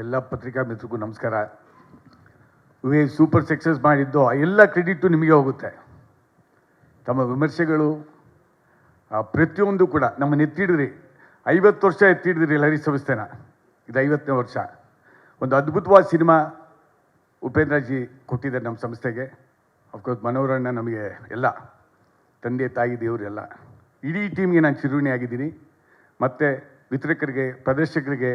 ಎಲ್ಲ ಪತ್ರಿಕಾ ಮಿತ್ರರಿಗೂ ನಮಸ್ಕಾರ. ಇವೇ ಸೂಪರ್ ಸಕ್ಸಸ್ ಮಾಡಿದ್ದು ಆ ಎಲ್ಲ ಕ್ರೆಡಿಟು ನಿಮಗೆ ಹೋಗುತ್ತೆ. ತಮ್ಮ ವಿಮರ್ಶೆಗಳು ಪ್ರತಿಯೊಂದು ಕೂಡ ನಮ್ಮನ್ನು ಎತ್ತಿಡಿದ್ರಿ ಐವತ್ತು ವರ್ಷ ಎತ್ತಿಡಿದ್ರಿ ಲಹರಿ ಸಂಸ್ಥೆನ. ಇದು ಐವತ್ತನೇ ವರ್ಷ. ಒಂದು ಅದ್ಭುತವಾದ ಸಿನಿಮಾ ಉಪೇಂದ್ರಜಿ ಕೊಟ್ಟಿದ್ದಾರೆ ನಮ್ಮ ಸಂಸ್ಥೆಗೆ. ಅಫ್ಕೋರ್ಸ್ ಮನೋರಣ್ಣ ನಮಗೆ ಎಲ್ಲ, ತಂದೆ, ತಾಯಿ, ದೇವರೆಲ್ಲ. ಇಡೀ ಟೀಮ್ಗೆ ನಾನು ಚಿರುಣಿ ಆಗಿದ್ದೀನಿ ಮತ್ತು ವಿತರಕರಿಗೆ, ಪ್ರದರ್ಶಕರಿಗೆ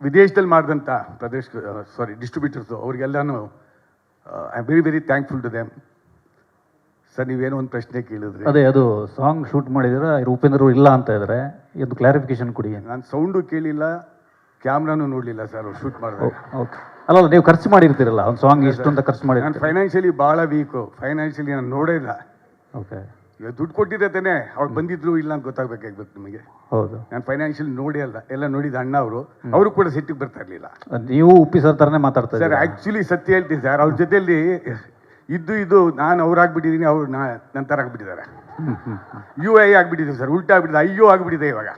ವಿದೇಶದಲ್ಲಿ ಮಾಡಿದಂಥ ಪ್ರದೇಶ ಸಾರಿ distributors ಅವರಿಗೆಲ್ಲನೂ I am very very thankful to them sir ನೀವೇನೋ ಒಂದು ಪ್ರಶ್ನೆ ಕೇಳಿದ್ರಿ. ಅದೇ ಅದು ಸಾಂಗ್ ಶೂಟ್ ಮಾಡಿದ್ರೆ ಅವ್ರು ಇಲ್ಲ ಅಂತ ಇದ್ದಾರೆ ಇದು ಕ್ಲಾರಿಫಿಕೇಶನ್ ಕೊಡಿ. ನಾನು ಸೌಂಡು ಕೇಳಿಲ್ಲ ಕ್ಯಾಮ್ರಾನು ನೋಡಲಿಲ್ಲ ಸರ್ ಅವ್ರು ಶೂಟ್ ಮಾಡಿದ್ರು ಓಕೆ. ಅಲ್ಲ ನೀವು ಖರ್ಚು ಮಾಡಿರ್ತೀರಲ್ಲ ಒಂದು ಸಾಂಗ್ ಇಷ್ಟು ಅಂತ ಖರ್ಚು ನಾನು ಫೈನಾನ್ಷಿಯಲಿ ಭಾಳ ವೀಕು ಫೈನಾನ್ಷಿಯಲಿ ನಾನು ನೋಡೇ ಇಲ್ಲ. ಓಕೆ. ಈಗ ದುಡ್ಡು ಕೊಟ್ಟಿದ್ದೆ ತಾನೆ ಅವ್ರು ಬಂದಿದ್ರು ಇಲ್ಲ ಅಂತ ಗೊತ್ತಾಗಬೇಕಾಗ್ಬೇಕು ನಿಮಗೆ. ಹೌದು. ನಾನು ಫೈನಾನ್ಷಿಯಲ್ ನೋಡಿ ಅಲ್ಲ ಎಲ್ಲ ನೋಡಿದ ಅಣ್ಣ ಅವರು ಅವರು ಕೂಡ ಸಿಟ್ಟಿಗೆ ಬರ್ತಾ ಇರಲಿಲ್ಲ. ನೀವು ಉಪ್ಪಿ ಸರ್ ತರನೇ ಮಾತಾಡ್ತಾರೆ ಸರ್ ಆ್ಯಕ್ಚುಲಿ ಸತ್ಯ ಹೇಳ್ತೀನಿ ಸರ್ ಅವ್ರ ಜೊತೆಯಲ್ಲಿ ಇದ್ದು ಇದು ನಾನು ಅವ್ರು ನಾ ನಂತರ ಆಗ್ಬಿಟ್ಟಿದ್ದಾರೆ. ಹ್ಮ್, ಹ್ಮ್, ಹ್ಮ್. ಯು ಐ ಆಗ್ಬಿಟ್ಟಿದೆ ಸರ್ ಉಲ್ಟಾ ಆಗ್ಬಿಟ್ಟಿದೆ ಅಯ್ಯೋ ಆಗ್ಬಿಟ್ಟಿದೆ ಇವಾಗ.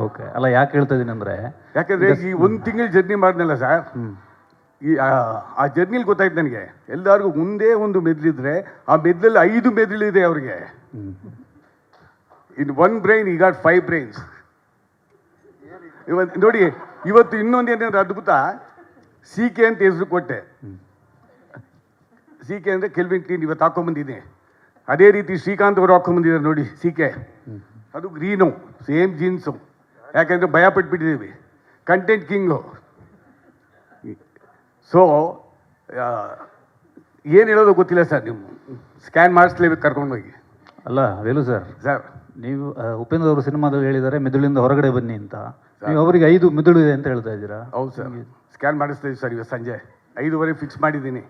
ಓಕೆ ಅಲ್ಲ ಯಾಕೆ ಹೇಳ್ತಾ ಇದ್ದೀನಿ ಅಂದರೆ ಯಾಕಂದ್ರೆ ಈ ಒಂದು ತಿಂಗಳು ಜರ್ನಿ ಮಾಡಿದ್ನಲ್ಲ ಸರ್ ಈ, ಆ- ಜರ್ನಿಲಿ ಗೊತ್ತಾಯ್ತು ನನಗೆ. ಎಲ್ಲರಿಗೂ ಒಂದೇ ಒಂದು ಮೆದ್ಲಿದ್ರೆ ಆ ಮೆದ್ಲಲ್ಲಿ ಐದು ಮೆದುಳಿದೆ ಅವ್ರಿಗೆ. In one brain he got five brains ಇವತ್ತು ನೋಡಿ, ಇವತ್ತು ಇನ್ನೊಂದು ಏನಂದ್ರೆ ಅದ್ಭುತ. ಸಿ ಕೆ ಅಂತ ಹೆಸರು ಕೊಟ್ಟೆ. ಸಿ ಕೆ ಅಂದರೆ ಕೆಲ್ವಿನ್ ಕ್ಲೀನ್ ಇವತ್ತು ಹಾಕೊಂಬಂದಿದ್ದೀನಿ ಅದೇ ರೀತಿ ಶ್ರೀಕಾಂತ್ ಅವರು ಹಾಕೊಂಬಂದಿದ್ದಾರೆ ನೋಡಿ ಸಿ ಕೆ ಅದು ಗ್ರೀನು ಸೇಮ್ ಜೀನ್ಸು ಯಾಕೆಂದರೆ ಭಯ ಪಟ್ಬಿಟ್ಟಿದ್ದೀವಿ ಕಂಟೆಂಟ್ ಕಿಂಗು ಸೊ ಏನು ಹೇಳೋದು ಗೊತ್ತಿಲ್ಲ ಸರ್ ನೀವು ಸ್ಕ್ಯಾನ್ ಮಾಡಿಸ್ಲೇಬೇಕು ಕರ್ಕೊಂಡೋಗಿ ಅಲ್ಲ ವೇಲು ಸರ್. ಸರ್. ನೀವು ಉಪೇಂದ್ರ ಅವರು ಸಿನಿಮಾದಲ್ಲಿ ಹೇಳಿದ್ದಾರೆ ಮೆದುಳಿಂದ ಹೊರಗಡೆ ಬನ್ನಿ ಅಂತ. ನೀವು ಅವರಿಗೆ ಐದು ಮೆದುಳು ಇದೆ ಅಂತ ಹೇಳ್ತಾ ಇದ್ದೀರಾ? ಹೌದು ಸರ್. ಸ್ಕ್ಯಾನ್ ಮಾಡಿಸ್ತೀವಿ ಸರ್ ಇವತ್ತು ಸಂಜೆ. ಐದುವರೆ ಫಿಕ್ಸ್ ಮಾಡಿದ್ದೀನಿ.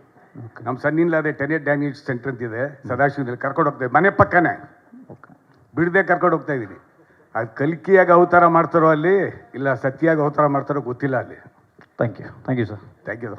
ನಮ್ಮ ಸಣ್ಣಿಲ್ಲ ಅದೇ ಟೆನೆಟ್ ಡ್ಯಾಮೇಜ್ ಸೆಂಟರ್ ಅಂತಿದೆ ಸದಾಶಿವನಲ್ಲಿ ಕರ್ಕೊಂಡು ಹೋಗ್ತೇವೆ ಮನೆ ಪಕ್ಕನೇ. ಬಿಡದೆ ಕರ್ಕೊಂಡು ಹೋಗ್ತಾ ಇದ್ದೀನಿ. ಅದು ಕಲ್ಕಿಯಾಗಿ ಅವತಾರ ಮಾಡ್ತಾರೋ ಅಲ್ಲಿ ಇಲ್ಲ ಸತ್ಯಾಗಿ ಅವತಾರ ಮಾಡ್ತಾರೋ ಗೊತ್ತಿಲ್ಲ ಅಲ್ಲಿ. Thank you thank you sir thank you